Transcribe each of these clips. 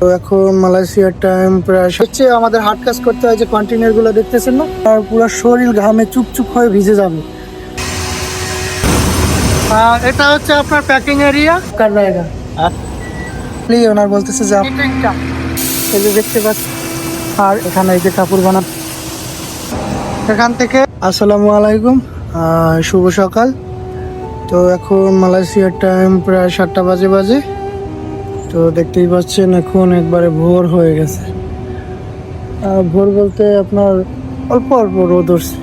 তো এখন মালয়েশিয়ার টাইম প্রায় হচ্ছে আমাদের হার্ড কাজ করতে হয় যে কন্টেনারগুলো দেখতেছেন না? আর পুরো শরীর ঘামে চুপচুপ হয়ে ভিজে যাবে। আর এটা হচ্ছে আপনার প্যাকিং এরিয়া কার জায়গা? প্লিজ ওনার বলতেছে যে আপ- এই যে দেখতে পাচ্ছেন। আর এখানে এই যে কাপড় বানা এখান থেকে আসসালামু আলাইকুম শুভ সকাল। তো এখন মালয়েশিয়ার টাইম প্রায় সাতটা বাজে বাজে। তো দেখতেই পাচ্ছেন এখন একবারে ভোর হয়ে গেছে। ভোর বলতে আপনার অল্প অল্প রোদ উঠছে।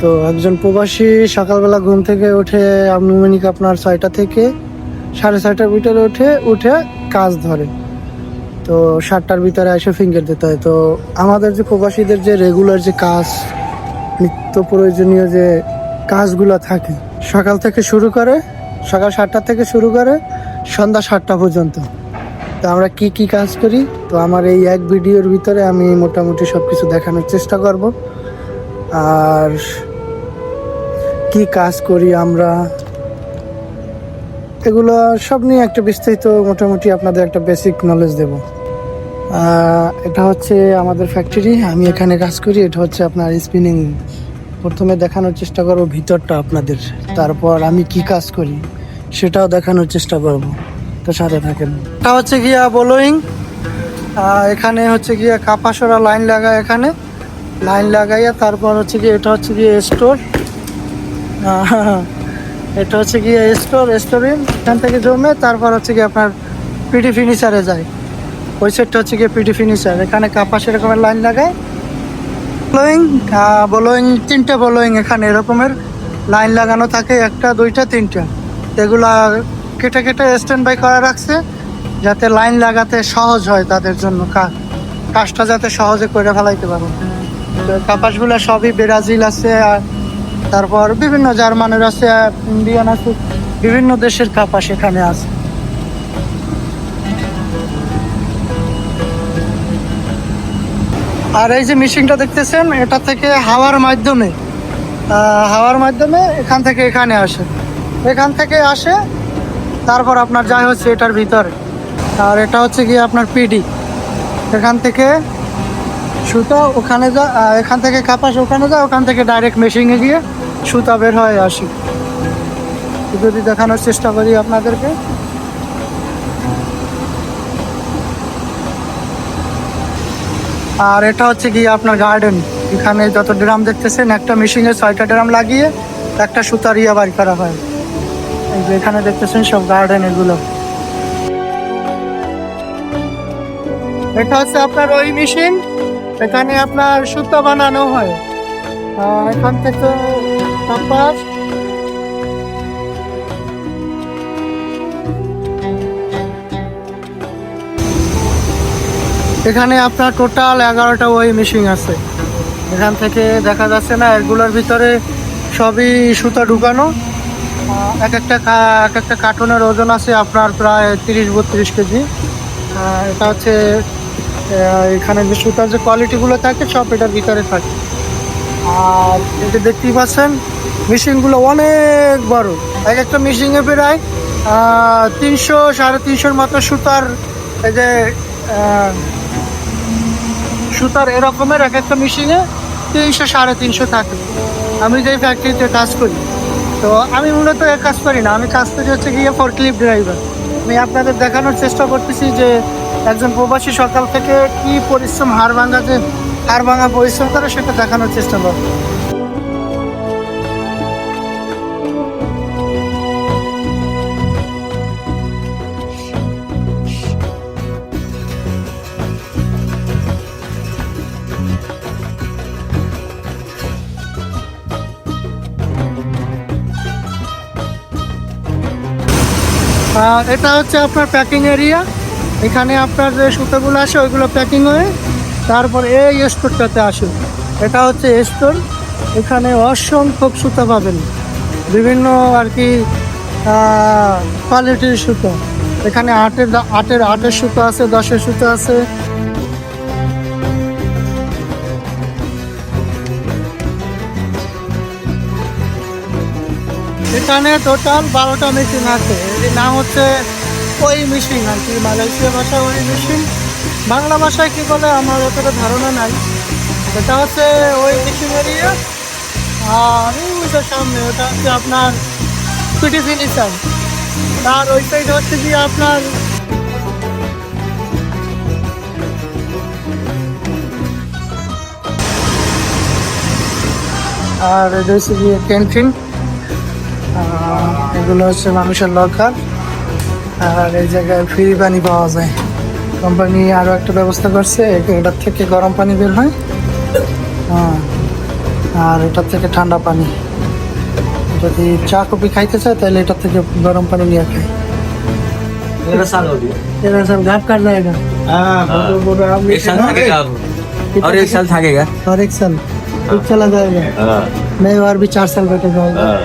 তো একজন প্রবাসী সকালবেলা ঘুম থেকে উঠে আনুমানিক আপনার ছয়টা থেকে সাড়ে ছয়টার ভিতরে উঠে উঠে কাজ ধরে। তো সাতটার ভিতরে এসে ফিঙ্গার দিতে হয়। তো আমাদের যে প্রবাসীদের যে রেগুলার যে কাজ, নিত্য প্রয়োজনীয় যে কাজগুলো থাকে, সকাল থেকে শুরু করে, সকাল সাতটা থেকে শুরু করে সন্ধ্যা সাতটা পর্যন্ত। তো আমরা কি কি কাজ করি? তো আমার এই এক ভিডিওর ভিতরে আমি মোটামুটি সব কিছু দেখানোর চেষ্টা করব। আর কি কাজ করি আমরা? এগুলো সব নিয়ে একটা বিস্তারিত মোটামুটি আপনাদের একটা বেসিক নলেজ দেব। এটা হচ্ছে আমাদের ফ্যাক্টরি আমি এখানে কাজ করি, এটা হচ্ছে আপনার স্পিনিং প্রথমে দেখানোর চেষ্টা করব ভিতরটা আপনাদের। তারপর আমি কি কাজ করি? সেটাও দেখানোর চেষ্টা করব। তো সাথে থাকেন। এটা হচ্ছে গিয়া বোলোয়িং এখানে হচ্ছে গিয়া কাপাসরা লাইন লাগায় এখানে। লাইন লাগাইয়া তারপর হচ্ছে গিয়ে এটা হচ্ছে গিয়ে স্টোর। এটা হচ্ছে গিয়ে স্টোর স্টোরিং এখান থেকে জমে তারপর হচ্ছে গিয়ে আপনার পিডি ফিনিশারে যায়। ওই সেটটা হচ্ছে গিয়ে পিডি ফিনিশার। এখানে কাপাস এরকমের লাইন লাগায়। ব্লোয়িং ব্লোয়িং তিনটে ব্লোয়িং এখানে এরকমের লাইন লাগানো থাকে, একটা, দুইটা, তিনটা। এগুলা কেটে কেটে স্ট্যান্ড বাই করা রাখছে, যাতে লাইন লাগাতে সহজ হয় তাদের জন্য কাজটা যাতে সহজে করে ফেলাইতে পারো। কাপাসগুলো সবই ব্রাজিল আছে, আর তারপর বিভিন্ন জার্মানের আছে, ইন্ডিয়ান আছে, বিভিন্ন দেশের কাপাস এখানে আছে। আর এই যে মেশিনটা দেখতেছেন, এটা থেকে হাওয়ার মাধ্যমে হাওয়ার মাধ্যমে এখান থেকে এখানে আসে। এখান থেকে আসে, তারপর আপনার যাই হচ্ছে এটার ভিতরে। আর এটা হচ্ছে গিয়ে আপনার পিডি। এখান থেকে সুতা ওখানে যা এখান থেকে কাপাস ওখানে যায় ওখান থেকে ডাইরেক্ট মেশিনে গিয়ে সুতা বের হয়ে আসি। যদি দেখানোর চেষ্টা করি আপনাদেরকে। আর এটা হচ্ছে গিয়ে আপনার গার্ডেন এখানে যত ড্রাম দেখতেছেন, একটা মেশিনে ছয়টা ড্রাম লাগিয়ে একটা সুতার ইয়ে বাড়ি করা হয়। যে এখানে দেখতেছেন সব গার্ডেন এগুলো। এটা হচ্ছে আপনার ওই মেশিন এখানে আপনার সুতা বানানো হয়। এখান থেকে এখানে আপনার টোটাল এগারোটা ওই মেশিন আছে। এখান থেকে দেখা যাচ্ছে না, এগুলোর ভিতরে সবই সুতা ঢুকানো। এক একটা এক একটা কার্টুনের ওজন আছে আপনার প্রায় তিরিশ, বত্রিশ কেজি। এটা হচ্ছে এখানে যে সুতার যে কোয়ালিটিগুলো থাকে, সব এটার ভিতরে থাকে। আর এটা দেখতেই পাচ্ছেন মেশিনগুলো অনেক বড়। এক একটা মেশিনে প্রায় তিনশো, সাড়ে তিনশোর মতো সুতার, এই যে সুতার এরকমের এক একটা মেশিনে তিনশো, সাড়ে তিনশো থাকে। আমি যেই ফ্যাক্টরিতে কাজ করি তো আমি মূলত এক কাজ করি না, আমি কাজ করি হচ্ছে গিয়ে ফর ক্লিপ ড্রাইভার আমি আপনাদের দেখানোর চেষ্টা করতেছি যে একজন প্রবাসী সকাল থেকে কি পরিশ্রম হাড় ভাঙা যে, হাড় ভাঙা পরিশ্রম করে সেটা দেখানোর চেষ্টা করব। আর এটা হচ্ছে আপনার প্যাকিং এরিয়া এখানে আপনার যে সুতোগুলো আসে, ওইগুলো প্যাকিং হয়ে তারপর এই স্টোরটাতে আসে এটা হচ্ছে স্টোর। এখানে অসংখ্য সুতা পাবেন। বিভিন্ন আর কি কোয়ালিটির সুতো। এখানে আটের আটের আটের সুতো আছে, দশের সুতো আছে। এখানে টোটাল বারোটা মেশিন আছে। এর নাম হচ্ছে ওই মেশিন আর কি, মালয়েশিয়া ভাষা ওই মেশিন বাংলা ভাষায় কী বলে আমার অতটা ধারণা নাই। এটা হচ্ছে ওই এরিয়া আর এই ওইটা সামনে ওটা হচ্ছে আপনার পিটিসি নিসান আর ওই সাইড হচ্ছে কি আপনার আর হচ্ছে গিয়ে ক্যান্টিন এগুলো হচ্ছে মানুষের লকার আর এই জায়গায় ফ্রি পানি পাওয়া যায় কোম্পানি আরও একটা ব্যবস্থা করছে এটার থেকে গরম পানি বের হয় হ্যাঁ আর এটার থেকে ঠান্ডা পানি যদি চা কফি খাইতে চায় তাহলে এটার থেকে গরম পানি নিয়ে খায় मेरा साल हो गया तेरा सब घाट कर जाएगा हाँ तो बोल रहा हम एक साल थकेगा अब कितना और एक साल थकेगा और एक साल खुद चला जाएगा हाँ मैं और भी चार साल बैठे जाऊंगा हाँ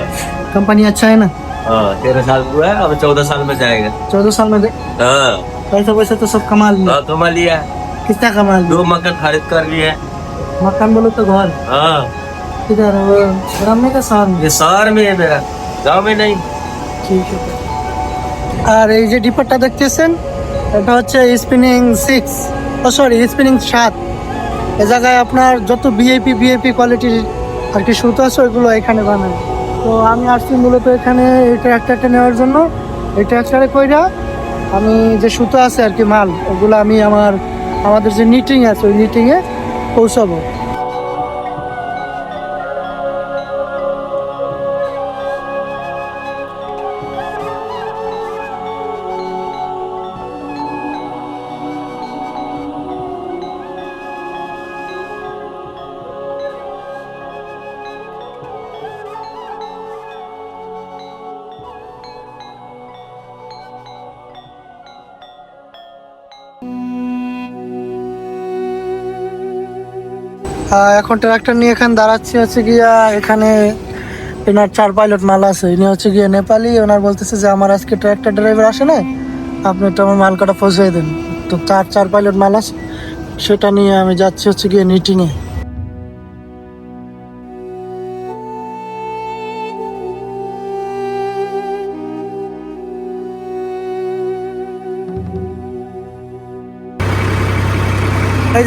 कंपनी अच्छा है ना हाँ, तेरह साल हुआ है अब चौदह साल में जाएगा चौदह साल में दे- हाँ पैसा वैसा तो सब कमा लिया हाँ, कमा लिया कितना कमा लिया दो मकान खरीद कर लिए मकान बोलो तो घर हाँ किधर है वो ग्राम में का शहर में ये शहर में है मेरा गाँव में नहीं ঠিক আছে আর এই যে ডিপারটা দেখতেছেন এটা হচ্ছে স্পিনিং সিক্স ও সরি স্পিনিং সাত এ জায়গায় আপনার যত বিএপি বিএপি কোয়ালিটির আর কি সুতো আছে ওইগুলো এখানে বানায় তো আমি আসছি মূলত এখানে এই ট্র্যাক্টরটা নেওয়ার জন্য। এই ট্র্যাক্টরে কইরা আমি যে সুতো আছে আর কি মাল, ওগুলো আমি আমার, আমাদের যে নিটিং আছে, ওই নিটিংয়ে পৌঁছাবো। এখন ট্রাক্টর নিয়ে এখানে দাঁড়াচ্ছি হচ্ছে গিয়া, এখানে এনার চার পাইলট মাল আছে। ইনি হচ্ছে গিয়ে নেপালি, ওনার বলতেছে যে, আমার আজকে ট্রাক্টর ড্রাইভার আসে না আপনি তো আমার মাল কাটা পৌঁছে দেন। তো তার চার পাইলট মাল আছে, সেটা নিয়ে আমি যাচ্ছি হচ্ছে গিয়ে মিটিংয়ে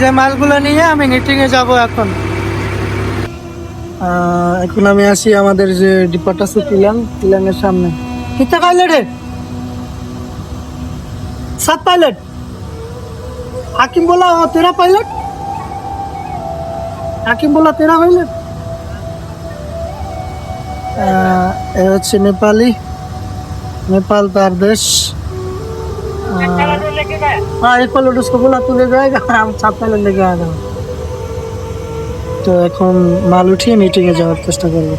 যে মালগুলো নিয়ে আমি মিটিংয়ে যাব এখন। এখন আমি আসি আমাদের যে ডিপোট আছে কিলাং কিলাংয়ের সামনে। কিতা পাইলট সাত পাইলট? হাকিম বলা তেরা পাইলট? হাকিম বলা তেরা হইলে? এ হচ্ছে নেপালি। নেপাল তার দেশ। हाँ एक पायलट उसको बोला तू ले जाएगा हम सात पायलट लेके आ जाओ তো এখন মাল উঠিয়ে মিটিংয়ে যাওয়ার চেষ্টা করবো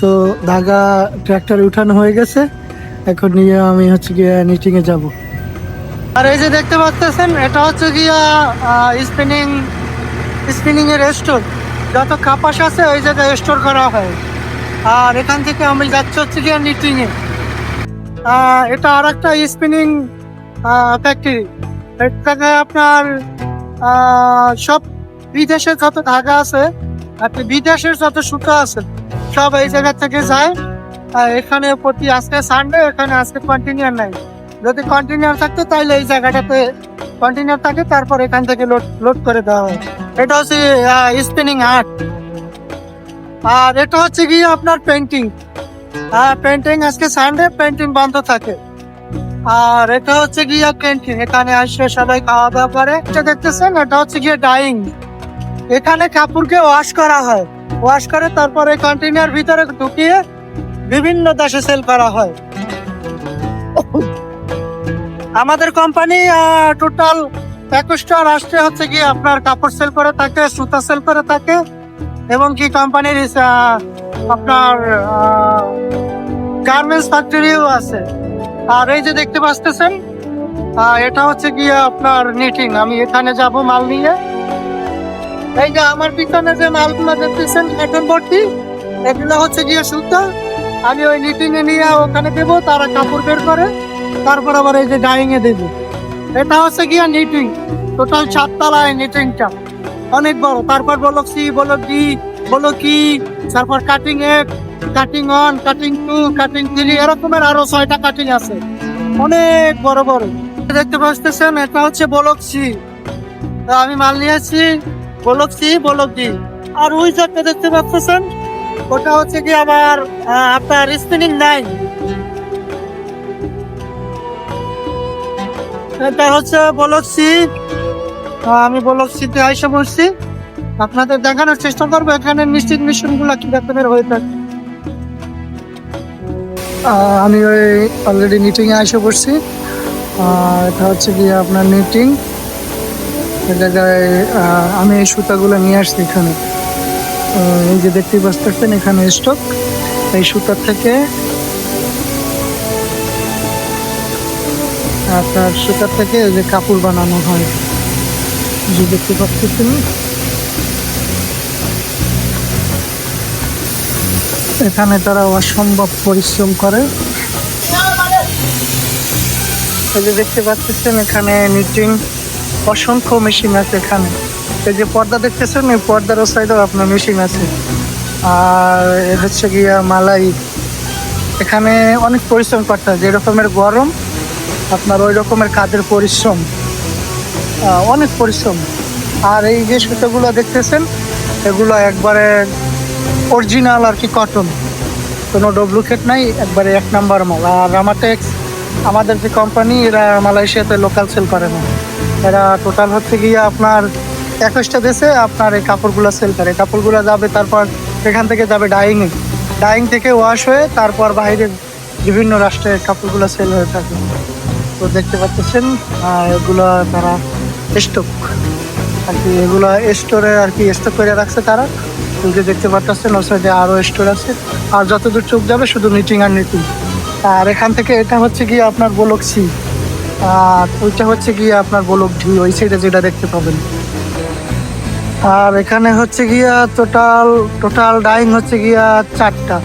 তো ধাগা ট্র্যাক্টরে উঠানো হয়ে গেছে। এখন নিয়ে আমি হচ্ছে গিয়ে এ যাব। আর এই যে দেখতে পাচ্ছেন এটা হচ্ছে গিয়া স্পিনিং স্পিনিং এর স্টোর যত কাপাস আছে ওই জায়গায় স্টোর করা হয়। আর এখান থেকে আমি যাচ্ছি হচ্ছে গিয়া নিটিং এ আহ, এটা আর একটা স্পিনিং ফ্যাক্টরি জায়গায় আপনার সব বিদেশের যত ধাগা আছে আর বিদেশের যত সুতো আছে সব এই জায়গা থেকে যায়। আর এখানে প্রতি আজকে সানডে এখানে আজকে কন্টিনিউয়ার নাই। যদি কন্টিনিউয়ার থাকতো, তাহলে এই জায়গাটাতে কন্টিনিউয়ার থাকে, তারপর এখান থেকে লোড লোড করে দেওয়া হয়। এটা হচ্ছে স্পিনিং আর্ট আর এটা হচ্ছে গিয়ে আপনার পেন্টিং হ্যাঁ পেন্টিং আজকে সানডে পেন্টিং বন্ধ থাকে। আর এটা হচ্ছে গিয়ে ক্যান্টিন এখানে আসে সবাই খাওয়া দাওয়া করে। এটা দেখতেছেন? এটা হচ্ছে গিয়ে ডাইং এখানে কাপড়কে ওয়াশ করা হয়। ওয়াশ করে, তারপরে কন্টেনার ভিতরে ঢুকিয়ে বিভিন্ন দেশে সেল করা হয়। আমাদের কোম্পানি টোটাল একুশটা রাষ্ট্রে হচ্ছে কি আপনার কাপড় সেল করে থাকে, সুতা সেল করে থাকে, এবং কি কোম্পানির আপনার গার্মেন্টস ফ্যাক্টরিও আছে। আর এই যে দেখতে পাচ্ছেন এটা হচ্ছে গিয়ে আপনার নিটিং আমি এখানে যাব মাল নিয়ে। এই যে আমার পিছনে যে মালগুলো দেখতেছেন কার্টন ভর্তি। এগুলো হচ্ছে গিয়ে সুতা। আমি ওই নিটিং এ নিয়ে ওখানে দেবো, তারা কাপড় বের করে, তারপর আবার এই যে ডাইং এ দেবো। এটা হচ্ছে গিয়ে নিটিং টোটাল সাততলায় নিটিংটা অনেক বড়। তারপর বলো সি বলো ডি বলো কি তারপর কাটিং এক cutting one cutting two cutting three এরকমের আরও ছয়টা কাটিং আছে। অনেক বড় বড়। দেখতে পাচ্ছেন, এটা হচ্ছে বলক সি আমি মাল নিয়েছি বলক সি বলক ডি আর ওই যে দেখতে পাচ্ছেন ওটা হচ্ছে কি আহ, আপনার স্পিনিং নাইন এটা হচ্ছে বলক সি আমি বলক সিতে আইসা বসছি। আপনাদের দেখানোর চেষ্টা করব এখানে নিশ্চিত মিশনগুলা কি রকমের হয়ে থাকে। আমি ওই অলরেডি মিটিং এ এসে পড়ছি এটা হচ্ছে কি আপনার মিটিং জায়গায় আমি এই সুতাগুলো নিয়ে আসছি এখানে। এই যে দেখতে পাচ্ছেন এখানে স্টক এই সুতার থেকে আপনার সুতার থেকে যে কাপড় বানানো হয়। যে দেখতে পাচ্ছেন এখানে তারা অসম্ভব পরিশ্রম করে। এই যে দেখতে পাচ্ছেন এখানে নিটিং অসংখ্য মেশিন আছে এখানে। এই যে পর্দা দেখতেছেন, এই পর্দার সাইডেও আপনার মেশিন আছে। আর হচ্ছে গিয়া মালাই। এখানে অনেক পরিশ্রম করতে হয় যে রকমের গরম, আপনার ওই রকমের কাজের পরিশ্রম। অনেক পরিশ্রম। আর এই যে সুতোগুলো দেখতেছেন, এগুলো একবারে অরিজিনাল আর কি কটন কোনো ডুপ্লিকেট নাই, একবারে এক নাম্বার মাল। আর রামাটেক্স আমাদের যে কোম্পানি এরা মালয়েশিয়াতে লোকাল সেল করে না। এরা টোটাল হচ্ছে গিয়ে আপনার একুশটা দেশে আপনার এই কাপড়গুলো সেল করে। কাপড়গুলো যাবে তারপর এখান থেকে যাবে ডাইংয়ে ডাইং থেকে ওয়াশ হয়ে তারপর বাইরে বিভিন্ন রাষ্ট্রে কাপড়গুলো সেল হয়ে থাকে। তো দেখতে পাচ্ছেন এগুলো তারা স্টক আর কি এগুলো স্টোরে আর কি স্টক করে রাখছে তারা। যে দেখতে পাচ্ছেন, ওর সাইডে আরও স্টোর আছে। আর যতদূর চোখ যাবে শুধু নিটিং আর নিটিং আর এখান থেকে এটা হচ্ছে গিয়ে আপনার বলক সি আর ওইটা হচ্ছে গিয়ে আপনার বলক ডি ওই সাইডে যেটা দেখতে পাবেন। আর এখানে হচ্ছে গিয়া টোটাল টোটাল ডাইং হচ্ছে গিয়া চারটা।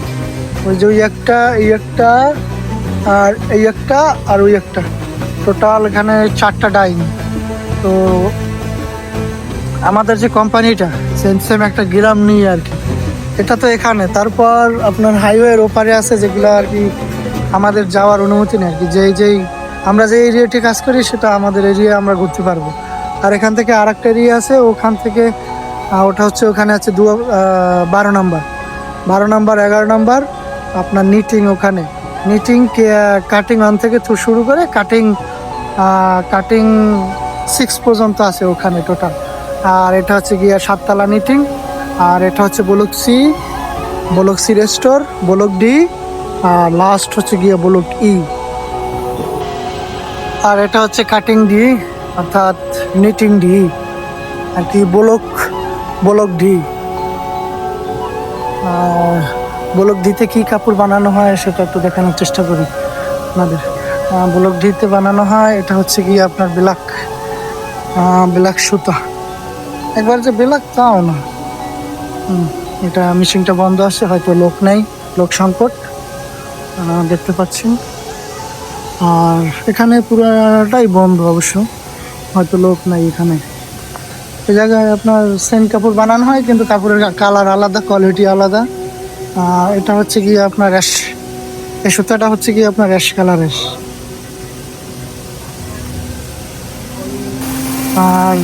ওই যে ওই একটা, এই একটা, আর এই একটা, আর ওই একটা। টোটাল এখানে চারটা ডাইং তো আমাদের যে কোম্পানিটা সেম সেম একটা গ্রাম নিয়ে আর কি। এটা তো এখানে। তারপর আপনার হাইওয়ের ওপারে আছে যেগুলো আর কি আমাদের যাওয়ার অনুমতি নেই আর কি। যেই যেই আমরা যে এরিয়াটি কাজ করি, সেটা আমাদের এরিয়া আমরা ঘুরতে পারব। আর এখান থেকে আর একটা এরিয়া আছে, ওখান থেকে ওটা হচ্ছে ওখানে আছে দু বারো নাম্বার। বারো নাম্বার, এগারো নাম্বার, আপনার নিটিং ওখানে। নিটিং কাটিং ওয়ান থেকে শুরু করে কাটিং কাটিং সিক্স পর্যন্ত আছে ওখানে টোটাল আর এটা হচ্ছে গিয়া সাততলা নিটিং আর এটা হচ্ছে block C block C restore block D আর লাস্ট হচ্ছে গিয়া বলক ই আর এটা হচ্ছে কাটিং ডি অর্থাৎ নিটিং ডি আর কি বলক বলক ডি বলক দিতে কি কাপড় বানানো হয় সেটা একটু দেখানোর চেষ্টা করি আপনাদের। বলক ডিতে বানানো হয়, এটা হচ্ছে কি আপনার ব্ল্যাক ব্ল্যাক সুতা। একবার যে ব্ল্যাক তাও না। এটা মেশিনটা বন্ধ আছে, হয়তো লোক নেই, লোক সংকট। দেখতে পাচ্ছেন। আর এখানে পুরাটাই বন্ধ অবশ্য। হয়তো লোক নাই এখানে। এই জায়গায় আপনার সেন্ট কাপড় বানানো হয়, কিন্তু কাপড়ের কালার আলাদা, কোয়ালিটি আলাদা। এটা হচ্ছে কি আপনার র্যাশ এই সুতাটা হচ্ছে কি আপনার র্যাশ কালারের আর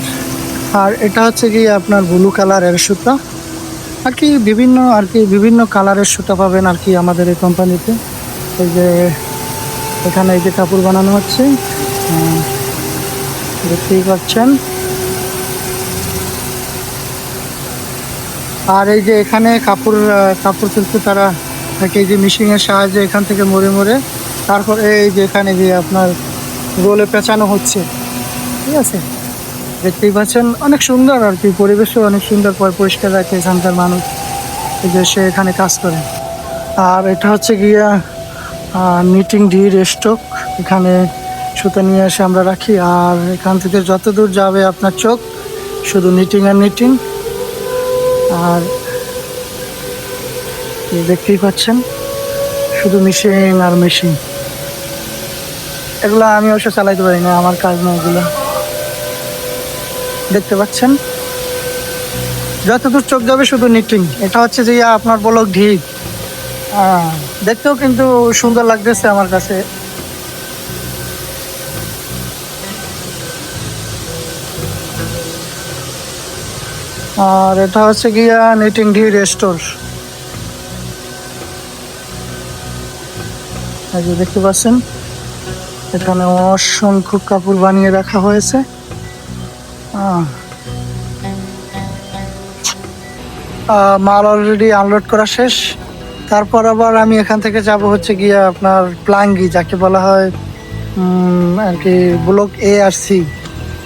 আর এটা হচ্ছে কি আপনার ব্লু কালারের সুতা। আর কি বিভিন্ন, আর কি বিভিন্ন কালারের সুতা পাবেন আর কি আমাদের এই কোম্পানিতে। এই যে এখানে এই যে কাপড় বানানো হচ্ছে। দেখতেই পাচ্ছেন। আর এই যে এখানে কাপড় কাপড় তুলতে তারা এই যে মেশিনের সাহায্যে এখান থেকে মরে মরে। তারপর এই যে এখানে যে আপনার গোলে পেঁচানো হচ্ছে। ঠিক আছে? দেখতেই পাচ্ছেন, অনেক সুন্দর আর কি, পরিবেশও অনেক সুন্দর পরিষ্কার রাখে এখানকার মানুষ। যে সে এখানে কাজ করে। আর এটা হচ্ছে গিয়া মিটিং ডি স্টক এখানে সুতা নিয়ে এসে আমরা রাখি। আর এখান থেকে যত দূর যাবে আপনার চোখ, শুধু নিটিং আর নিটিং আর দেখতেই পাচ্ছেন, শুধু মেশিন আর মেশিন এগুলো আমি অবশ্য চালাইতে পারি না, আমার কাজ না এগুলো। দেখতে পাচ্ছেন? যতদূর চোখ যাবে শুধু নিটিং এটা হচ্ছে যে আপনার বলক ঢিপ দেখতেও কিন্তু সুন্দর লাগতেছে আমার কাছে। আর এটা হচ্ছে গিয়া নিটিং ডি রেস্টোর দেখতে পাচ্ছেন, এখানে অসংখ্য কাপড় বানিয়ে রাখা হয়েছে। মাল অলরেডি আনলোড করা শেষ। তারপর আবার আমি এখান থেকে যাব হচ্ছে গিয়ে আপনার প্লাঙ্গি, যাকে বলা হয় আর কি ব্লক এ আর সি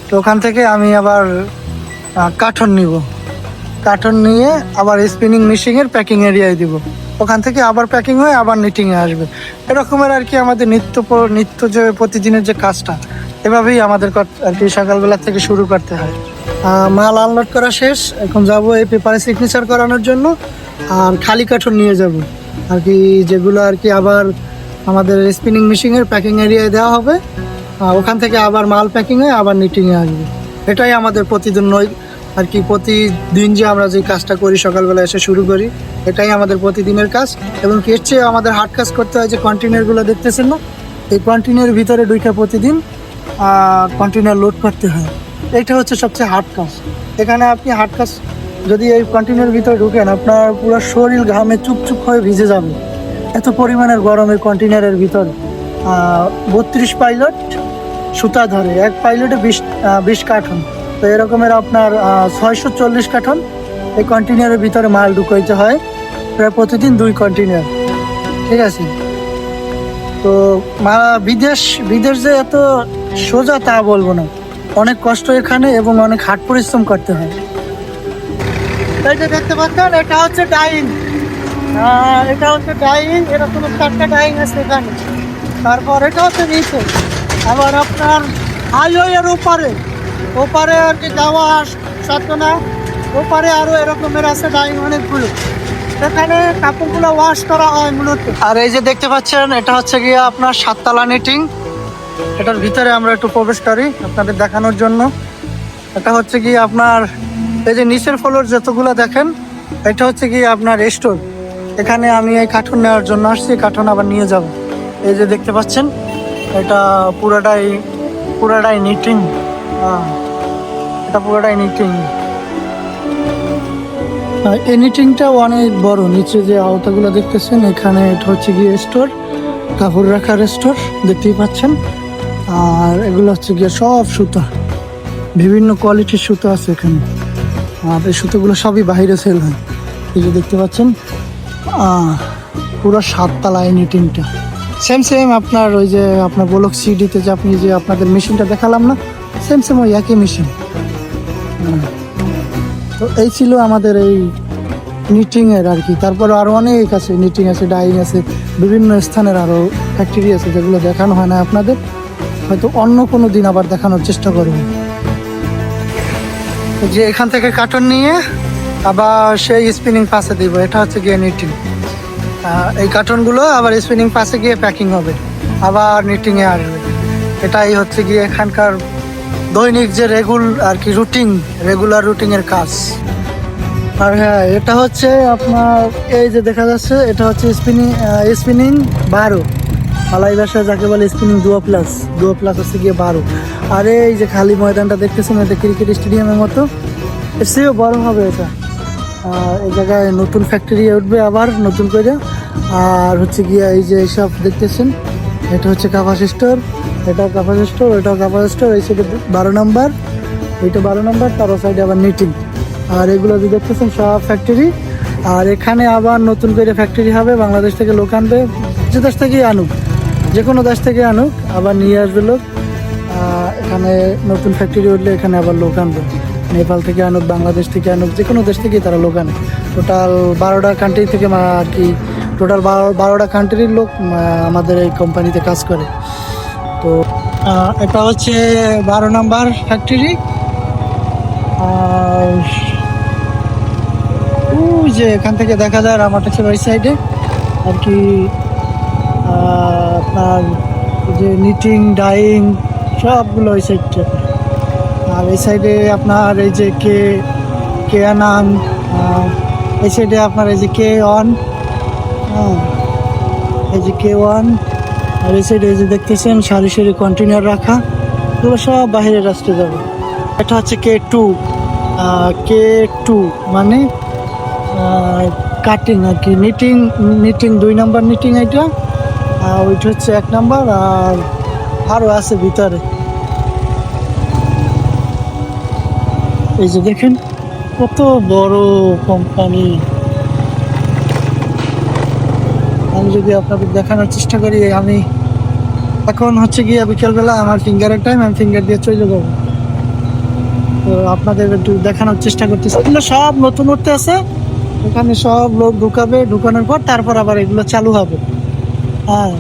তো ওখান থেকে আমি আবার কাঠন নিব। কাঠন নিয়ে আবার স্পিনিং মেশিনের প্যাকিং এরিয়ায় দিব। ওখান থেকে আবার প্যাকিং হয়ে আবার নিটিংয়ে আসবে। এরকমের আর কি আমাদের নিত্য নিত্য যে প্রতিদিনের যে কাজটা, এভাবেই আমাদের আর কি সকালবেলা থেকে শুরু করতে হয়। মাল আনলোড করা শেষ। এখন যাব এই পেপারে সিগনেচার করানোর জন্য। আর খালি কাঠন নিয়ে যাব। আর কি যেগুলো আর কি আবার আমাদের স্পিনিং মেশিনের প্যাকিং এরিয়ায় দেওয়া হবে ওখান থেকে আবার মাল প্যাকিং হয়ে আবার নিটিংয়ে আসবে। এটাই আমাদের প্রতিদিন নয়, আর কি প্রতিদিন যে আমরা যে কাজটা করি, সকালবেলা এসে শুরু করি, এটাই আমাদের প্রতিদিনের কাজ। এবং এর চেয়ে আমাদের হার্ড কাজ করতে হয় যে কন্টেনারগুলো দেখতেছেন না? এই কন্টেনার ভিতরে দুইটা প্রতিদিন কন্টেনার লোড করতে হয়। এটা হচ্ছে সবচেয়ে হার্ড কাজ। এখানে আপনি হার্ড কাজ যদি এই কন্টেনার ভিতরে ঢুকেন, আপনার পুরো শরীর ঘামে চুপচুপ হয়ে ভিজে যাবে। এত পরিমাণের গরম এই কন্টেনারের ভিতরে। বত্রিশ পাইলট সুতা ধরে, এক পাইলটে বিশ বিশ কার্টন। তো এরকমের আপনার ছয়শো চল্লিশ কার্টন এই কন্টেনারের ভিতরে মাল ঢুকাইতে হয়। প্রায় প্রতিদিন দুই কন্টেনার ঠিক আছে? তো, মা, বিদেশ বিদেশ যে এত সোজা তা বলব না। অনেক কষ্ট এখানে এবং অনেক হাট পরিশ্রম করতে হয়। এই যে দেখতে পাচ্ছেন, এটা হচ্ছে ডাইং। এটা হচ্ছে ডাইং এরকম চারটা ডাইং আছে এখানে। তারপর এটা হচ্ছে নিচে। আবার আপনার হাইওয়ের ওপারে ওপারে আর কি যাওয়া সাথে না। ওপারে আরও এরকমের আছে ডাইং অনেকগুলো। সেখানে কাপড়গুলো ওয়াশ করা হয় মূলত। আর এই যে দেখতে পাচ্ছেন, এটা হচ্ছে গিয়ে আপনার সাততলা নিটিং এটার ভিতরে আমরা একটু প্রবেশ করি আপনাদের দেখানোর জন্য। এটা হচ্ছে কি আপনার এই যে নিচের ফ্লোর যতগুলো দেখেন, এটা হচ্ছে কি আপনার স্টোর এখানে আমি এই কার্টুন নেওয়ার জন্য আসছি কার্টুন আবার নিয়ে যাব। এই যে দেখতে পাচ্ছেন, এটা পুরাটাই পুরাটাই নিটিং এটা পুরোটাই নিটিং এই নিটিংটা অনেক বড়, নিচে যে আওতাগুলো দেখতেছেন, এখানে এটা হচ্ছে গিয়ে স্টোর কাপড় রাখার স্টোর দেখতেই পাচ্ছেন। আর এগুলো হচ্ছে গিয়ে সব সুতা, বিভিন্ন কোয়ালিটির সুতো আছে এখানে। আর এই সুতোগুলো সবই বাইরে সেল হয়। এই যে দেখতে পাচ্ছেন পুরো সাততলা এই নিটিংটা সেম সেম আপনার ওই যে আপনার বলক সিডিতে যে আপনি যে আপনাদের মেশিনটা দেখালাম না সেম সেম ওই একই মেশিন তো এই ছিল আমাদের এই নিটিংয়ের আর কি। তারপরে আরও অনেক আছে নিটিং আছে ডাইং আছে, বিভিন্ন স্থানের আরও ফ্যাক্টরি আছে যেগুলো দেখানো হয় না আপনাদের। হয়তো অন্য কোনো দিন আবার দেখানোর চেষ্টা করব। যে এখান থেকে কার্টন নিয়ে আবার সেই স্পিনিং পাসে দিব, এটা হচ্ছে গিয়ে নিটিং এই কার্টনগুলো আবার স্পিনিং পাসে গিয়ে প্যাকিং হবে, আবার নিটিংয়ে আসবে। এটাই হচ্ছে গিয়ে এখানকার দৈনিক যে রেগুল আর কি রুটিন রেগুলার রুটিনের কাজ। আর হ্যাঁ এটা হচ্ছে আপনার, এই যে দেখা যাচ্ছে, এটা হচ্ছে স্পিনিং স্পিনিং বারো। মালাই ভাষায় যাকে বলে স্পিনিং দুয়া প্লাস দুয়া প্লাস হচ্ছে গিয়ে বারো। আর এই যে খালি ময়দানটা দেখতেছেন, এটা ক্রিকেট স্টেডিয়ামের মতো। এর চেয়েও বড় হবে এটা। এই জায়গায় নতুন ফ্যাক্টরি উঠবে আবার, নতুন করে। আর হচ্ছে গিয়ে এই যে এইসব দেখতেছেন, এটা হচ্ছে কাপাস স্টোর এটা কাপাস স্টোর এটাও কাপাস স্টোর এই সাইডে বারো নম্বর। এইটা বারো নম্বর, তার সাইডে আবার নিটিং আর এগুলো যে দেখতেছেন, সব ফ্যাক্টরি আর এখানে আবার নতুন করে ফ্যাক্টরি হবে, বাংলাদেশ থেকে লোক আনবে যে দেশ থেকেই আনুক। যে কোনো দেশ থেকে আনুক, আবার নিয়ে আসবে লোক। এখানে নতুন ফ্যাক্টরি উঠলে এখানে আবার লোক আনবে। নেপাল থেকে আনুক, বাংলাদেশ থেকে আনুক যে কোনো দেশ থেকেই তারা লোক আনে। টোটাল বারোটা কান্ট্রি থেকে আর কি টোটাল বারো বারোটা কান্ট্রির লোক আমাদের এই কোম্পানিতে কাজ করে। তো এটা হচ্ছে বারো নাম্বার ফ্যাক্টরি আর যে এখান থেকে দেখা যায় রামাটাচের ওই সাইডে আর কি এই যে নিটিং ডাইং সবগুলো ওই সাইডটা আর এই সাইডে আপনার এই যে কে কে আনান এই সাইডে আপনার এই যে কে অন হ্যাঁ এই যে কে ওয়ান আর এই সাইডে এই যে দেখতেছেন সারি সারি কন্টেনার রাখা, এগুলো সব বাইরে রাস্তায় যাবে। এটা হচ্ছে কে টু কে টু মানে কাটিং আর কি। নিটিং নিটিং দুই নাম্বার নিটিং এটা আর ওইটা হচ্ছে এক নাম্বার আর আরও আছে ভিতরে। এই যে দেখেন, কত বড় কোম্পানি আমি যদি আপনাদের দেখানোর চেষ্টা করি, আমি এখন হচ্ছে গিয়ে বিকেলবেলা আমার ফিঙ্গারের টাইম আমি ফিঙ্গার দিয়ে চলে যাব। তো আপনাদের একটু দেখানোর চেষ্টা করতেছি। সব নতুন উঠতে আছে। এখানে সব লোক ঢুকাবে, ঢুকানোর পর তারপর আবার এগুলো চালু হবে। হ্যাঁ।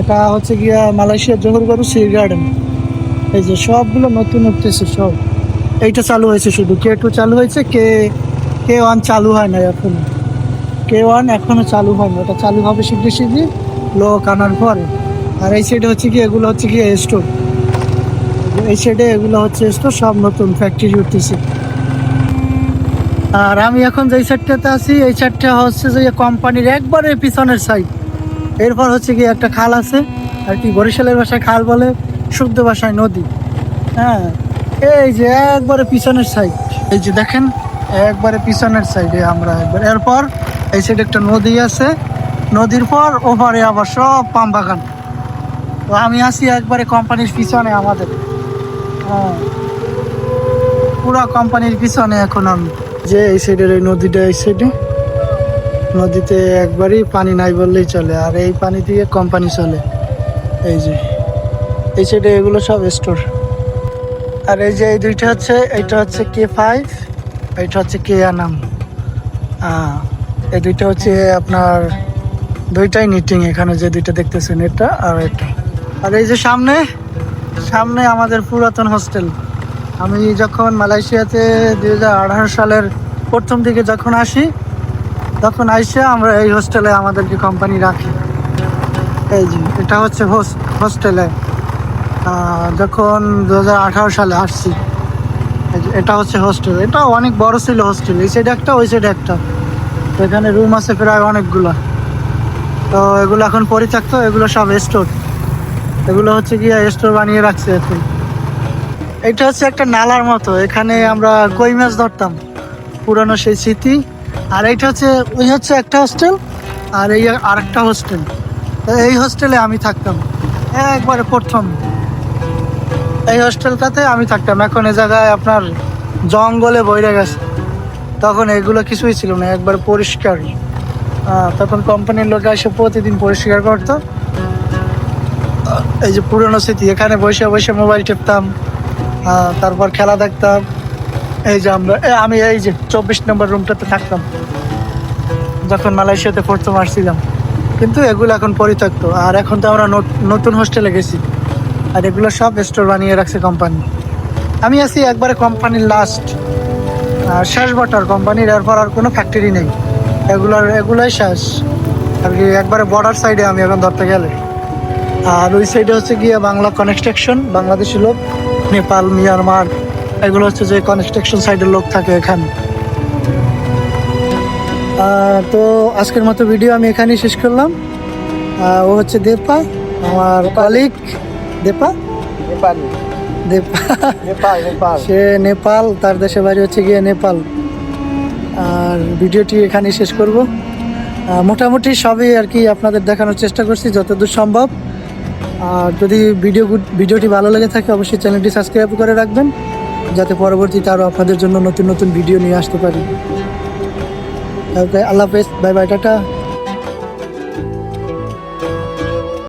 এটা হচ্ছে গিয়া মালয়েশিয়ার জোহরবারু সি গার্ডেন এই যে সবগুলো নতুন উঠতেছে সব। এইটা চালু হয়েছে শুধু। কে টু চালু হয়েছে, কে কে ওয়ান চালু হয় না এখন। কে ওয়ান এখনও চালু হয়নি। ওটা চালু হবে শিগগির শিগগির লোক আনার পরে। আর এই সাইডে হচ্ছে কি এগুলো হচ্ছে কি স্টোর এই সাইডে এগুলো হচ্ছে স্টোর সব নতুন ফ্যাক্টরি উঠতেছে। আর আমি এখন যেই সাইডটাতে আছি, এই সাইডটা হচ্ছে যে কোম্পানির একবারে পিছনের সাইড এরপর হচ্ছে কি একটা খাল আছে, আর কি বরিশালের ভাষায় খাল বলে, শুদ্ধ ভাষায় নদী। হ্যাঁ এই যে একবারে পিছনের সাইড এই যে দেখেন, একবারে পিছনের সাইডে আমরা একবার। এরপর এই সাইডে একটা নদী আছে, নদীর পর ওপারে আবার সব পাম বাগান। তো আমি আছি একবারে কোম্পানির পিছনে আমাদের। হ্যাঁ পুরো কোম্পানির পিছনে এখন আমি। যে এই সাইডের এই নদীটা, এই সাইডে নদীতে একবারই পানি নাই বললেই চলে, আর এই পানি দিয়ে কোম্পানি চলে। এই যে, এই সাইডে এগুলো সব স্টোর আর এই যে এই দুইটা হচ্ছে, এইটা হচ্ছে কে ফাইভ এইটা হচ্ছে কে আনাম এই দুইটা হচ্ছে আপনার দুইটাই নিটিং এখানে যে দুইটা দেখতেছেন, এটা আর এটা। আর এই যে সামনে সামনে আমাদের পুরাতন হোস্টেল আমি যখন মালয়েশিয়াতে দু হাজার আঠারো সালের প্রথম দিকে যখন আসি তখন আইসে আমরা এই হোস্টেলে আমাদেরকে কোম্পানি রাখি। এই যে, এটা হচ্ছে হোস্টেলে যখন দু হাজার আঠারো সালে আসছি এটা হচ্ছে হোস্টেল এটা অনেক বড় ছিল হোস্টেল এই সাইডে একটা, ওই সাইডে একটা। এখানে রুম আছে প্রায় অনেকগুলো। তো এগুলো এখন পরিত্যক্ত, এগুলো সব স্টোর এগুলো হচ্ছে গিয়ে স্টোর বানিয়ে রাখছে এখন। এটা হচ্ছে একটা নালার মতো, এখানে আমরা কই মাছ ধরতাম। পুরানো সেই স্মৃতি। আর এইটা হচ্ছে, ওই হচ্ছে একটা হোস্টেল আর এই আরেকটা হোস্টেল এই হোস্টেলে আমি থাকতাম। একবারে প্রথম। এই হোস্টেলটাতে আমি থাকতাম। এখন এ জায়গায় আপনার জঙ্গলে বইরে গেছে। তখন এগুলো কিছুই ছিল না, একবার পরিষ্কার। তখন কোম্পানির লোক এসে প্রতিদিন পরিষ্কার করতো। এই যে পুরনো স্মৃতি, এখানে বসে বসে মোবাইল টিপতাম তারপর খেলা দেখতাম। এই যে আমরা আমি এই যে চব্বিশ নম্বর রুমটাতে থাকতাম। যখন মালয়েশিয়াতে প্রথম আসছিলাম। কিন্তু এগুলো এখন পরিত্যক্ত। আর এখন তো আমরা নত- নতুন হোস্টেলে গেছি। আর এগুলো সব স্টোর বানিয়ে রাখছে কোম্পানি আমি আছি একবারে কোম্পানির লাস্ট শেষ বটার কোম্পানির এরপর আর কোনো ফ্যাক্টরি নেই। এগুলোর, এগুলোই শেষ। আর কি একবারে বর্ডার সাইডে আমি এখন ধরতে গেলে। আর ওই সাইডে হচ্ছে গিয়ে বাংলা কনস্ট্রাকশন বাংলাদেশি লোক, নেপাল, মিয়ানমার এগুলো হচ্ছে যে কনস্ট্রাকশন সাইডের লোক থাকে এখানে। তো আজকের মতো ভিডিও আমি এখানেই শেষ করলাম। ও হচ্ছে দেপা আমার কালিক দেপা সে নেপাল তার দেশে বাড়ি হচ্ছে গিয়ে নেপাল। আর ভিডিওটি এখানেই শেষ করব। মোটামুটি সবই আর কি আপনাদের দেখানোর চেষ্টা করছি যতদূর সম্ভব। আর যদি ভিডিও ভিডিওটি ভালো লেগে থাকে অবশ্যই চ্যানেলটি সাবস্ক্রাইব করে রাখবেন। যাতে পরবর্তীতে আরও আপনাদের জন্য নতুন নতুন ভিডিও নিয়ে আসতে পারি। আল্লাহ হাফেজ বাই বাই টাটা।